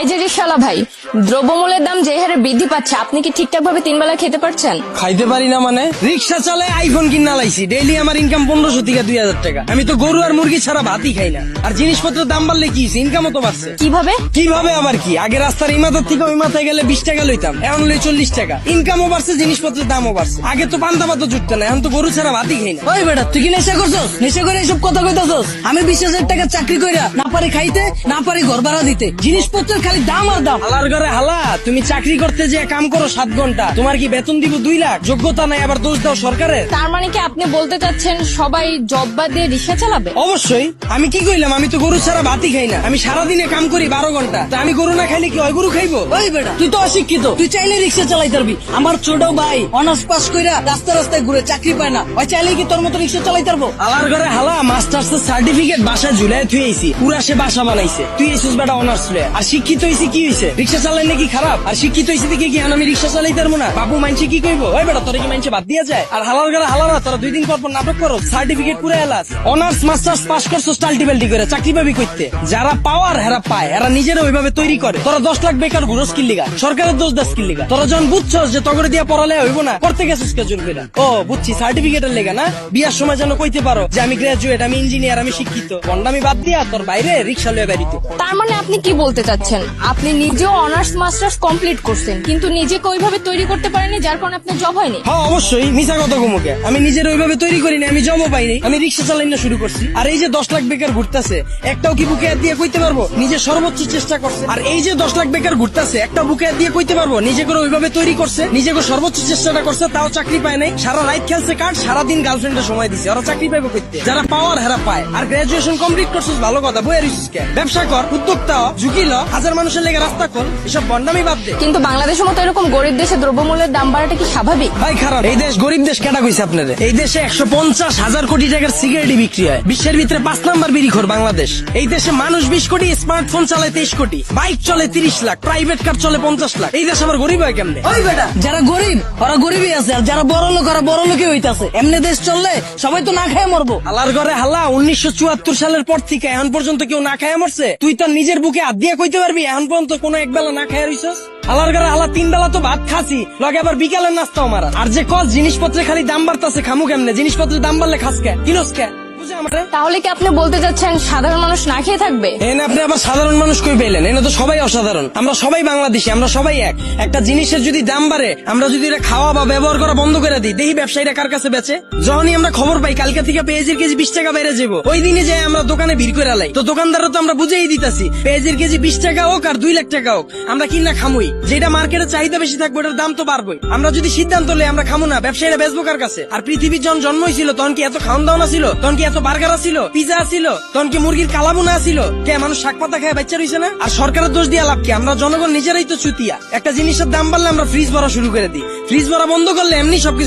এই যে রিক্সাওয়ালা ভাই দ্রব্যমূল্যের দাম যে হারে বৃদ্ধি পাচ্ছে আপনি কি ঠিকঠাক ভাবে তিন বেলা খেতে পারছেন? খাইতে পারি না মানে? রিক্সা চালায় আইফোন কিনা লাইছি ডেইলি আমার ইনকাম পনেরোশো থেকে দুই হাজার টাকা। আমি তো গরু আর মুরগি ছাড়া ভাতই খাই না। আর জিনিসপত্রের দাম বাড়লে কি ইনকামও তো বাড়ছে। কীভাবে? কীভাবে আবার কি? আগে রাস্তার ইমাতার থেকে ওই মাথায় গেলে বিশ টাকা লইতাম এখন লই চল্লিশ টাকা। ইনকামও বাড়ছে জিনিসপত্রের দামও বাড়ছে। আগে তো পান্তা পাতা জুটতে না এখন তো গরু ছাড়া ভাতই খাই না। ওই বেটা তুই কি নেশা করছস? নেশা করে এইসব কথা কইতাছস? আমি বিশ হাজার টাকা চাকরি কইরা না পারি খাইতে না পারি ঘর ভাড়া দিতে। জিনিসপত্রের খালি দাম আর দাম। হালার ঘরে হালা তুমি চাকরি করতে যে কাম করো সাত ঘণ্টা। তোমার কি বেতন দিব দুই লাখ? যোগ্যতা নাই আবার দোষ দাও সরকারের? তার মানে কি আপনি বলতে চাচ্ছেন সবাই জব বাদ দিয়ে রিক্সা চালাবে? অবশ্যই। আমি কি কইলাম আমি তো গরু ছাড়া ভাতই খাই না। আমি সারাদিনে কাম করি বারো ঘণ্টা। তা আমি গরু না খাইলে কি হয় গরু খাইবো? ওই বেটা তুই তো অশিক্ষিত। তুই চাইলে রিক্সা চালাই পারবি। আমার ছোট ভাই অনার্স পাস কইরা রাস্তা রাস্তায় ঘুরে চাকরি পায় না। ওই চাইলে কি তোর মতো রিক্সা চালাই পারব? হালার ঘরে হালা মাস্টার্স সার্টিফিকেট বাসা ঝুলাই থুই আইছি। পুরা সে বাসা বানাইছে। তুই এসেছিস বেটা অনার্স লয়ে আর শিক্ষিত হইছি কি হইছে? রিক্সা খারাপ? আর শিক্ষিত দেখে কি আমি রিক্সা চালাই না বাবু কি ওই বেটা, তোরে কি মানছে বাদ দিয়া যায়? আর ঘরে হালারা তোরা দুই দিন পর পর নাটক করো সার্টিফিকেট পুরা এলাস অনার্স মাস্টার্স পাস করছ করে, চাকরি পাবি করতে যারা পাওয়ার হেরা পায় এরা নিজেরা ওইভাবে তৈরি করে। তোরা দশ লাখ বেকার ঘুরো স্কিল লিগা সরকারের দোষ দেয় স্কিল লিগা তোরা যখন বুঝছস যে তগরে দিয়া পড়ালে হইব না, করতে গেছিস ও, বুঝছি সার্টিফিকেটের লেগা না? বিয়ার সময় যেন কইতে পারো যে আমি গ্রাজুয়েট আমি ইঞ্জিনিয়ার আমি শিক্ষিত। বন্ডামি বাদ দিয়া তোর বাইরে রিক্সা লয়ে তার মানে আপনি কি বলতে চাচ্ছেন? আপনি নিজেও অনার্স মাস্টার্স কমপ্লিট করছেন, কিন্তু নিজেকে ওইভাবে তৈরি করতে পারেননি যার কারণে আপনার জব হয়নি? হ্যাঁ অবশ্যই মিশা কথা ঘুমুকে আমি নিজের ওইভাবে তৈরি করিনি, আমি জমও পাইনি। আমি রিক্সা চালাই না শুরু করছি। আর এই যে দশ লাখ বেকার ঘুরতেছে, একটাও কি বুকে দিয়ে কইতে পারব? নিজে সর্বোচ্চ চেষ্টা করছে। আর এই যে দশ লাখ বেকার ঘুরতেছে একটা বুকে দিয়ে কইতে পারব? নিজে করে ওইভাবে তৈরি করছে নিজে করে সর্বোচ্চ চেষ্টাটা করছে, তাও চাকরি পায় নাই। সারা রাত খেলছে কার্ড সারাদিন গার্লফ্রেন্ডের সময় দিছে, ওরা চাকরি পাইবো করতে যারা পাওয়ার হেরা পায়, আর গ্রাজুয়েশন কমপ্লিট করছিস, ভালো কথা বইয়ের ব্যবসা কর, উদ্যোক্তা ঝুঁকি ল, হাজার মানুষের লেগে রাস্তা কর এসব বন্ডামি বাদ দে। কিন্তু বাংলাদেশের মতো এরকম গরিব দেশে দ্রব্যমূল্যের দাম বাড়াটা কি স্বাভাবিক? ভাই খারাপ। এই দেশ গরিব দেশ কেটা কইছে আপনাদের এই দেশে একশো পঞ্চাশ হাজার কোটি টাকার সিগারেটই বিক্রি হয়। বিশ্বের ভিতরে পাঁচ নাম্বার বিড়িখোর বাংলাদেশ। এই দেশে মানুষ বিশ কোটি স্মার্টফোন চালায় তেইশ কোটি বাইক চলে তিরিশ লাখ প্রাইভেট কার চলে পঞ্চাশ লাখ। এই দেশ আবার গরিব হয় কেমনে? ওই বেটা যারা গরিব ওরা গরিবই আছে আর যারা বড় লোক ওরা বড় লোকই হইতাছে। এমনি দেশ চললে সবাই তো না খেয়ে মরবো। হালার ঘরে হাল্লা উনিশশো চুয়াত্তর সালের পর থেকে এখন পর্যন্ত কেউ না খায় মরছে? তুই তো নিজের বুকে হাত দিয়ে কইতে পারবি এখন পর্যন্ত কোনো এক বেলা না খাই রইছস? আলার ঘরে আলা তিন বেলা তো ভাত খাসি, লগে আবার বিকালের নাস্তাও মারা আর যে কস জিনিসপত্রের খালি দাম বাড়তাছে, খামু কেমনে? জিনিসপত্রের দাম বাড়লে খাস কে? কিনস কে? আমারে। তাহলে কি আপনি বলতে চাচ্ছেন সাধারণ মানুষ না খেয়ে থাকবে? এনে আপনি আবার সাধারণ মানুষ কই পেলেন? এনে তো সবাই অসাধারণ। আমরা সবাই বাংলাদেশি আমরা সবাই এক। একটা জিনিসের যদি দাম বাড়ে আমরা যদি এটা খাওয়া বা ব্যবহার করা বন্ধ করে দিই দেখি ব্যবসায়ীরা কার কাছে বেচে? যখনই আমরা খবর পাই কালকে থেকে পেঁয়াজের কেজি বিশ টাকা বেড়ে যাব। ওই দিনে যে আমরা দোকানে ভিড় করে লাই। তো দোকানদাররা তো আমরা বুঝেই দিতেছি পেঁয়াজের কেজি বিশ টাকা হোক আর দুই লাখ টাকা হোক আমরা কিনা খামুই। যেটা মার্কেটে চাহিদা বেশি থাকবে ওটার দাম তো বাড়বই। আমরা যদি সিদ্ধান্ত লই আমরা খামু না ব্যবসায়ীরা বেচবো কার কাছে? আর পৃথিবীর যখন জন্মই ছিল তখন কি এত খাওয়ান দাওয়া ছিল? তখন কি এত বার্গার ছিল পিজা ছিল তখন কি মুরগির কালাবুনা ছিল কে মানুষ শাক পাতা খায় বাচ্চা রয়েছে না? আর সরকারের দোষ দিয়ে লাভ কি? আমরা জনগণ নিজেরাই তো চুতিয়া। একটা জিনিসের দাম বাড়লে আমরা ফ্রিজ ভরা শুরু করে দিই। ফ্রিজ ভরা বন্ধ করলে এমনি সবকিছু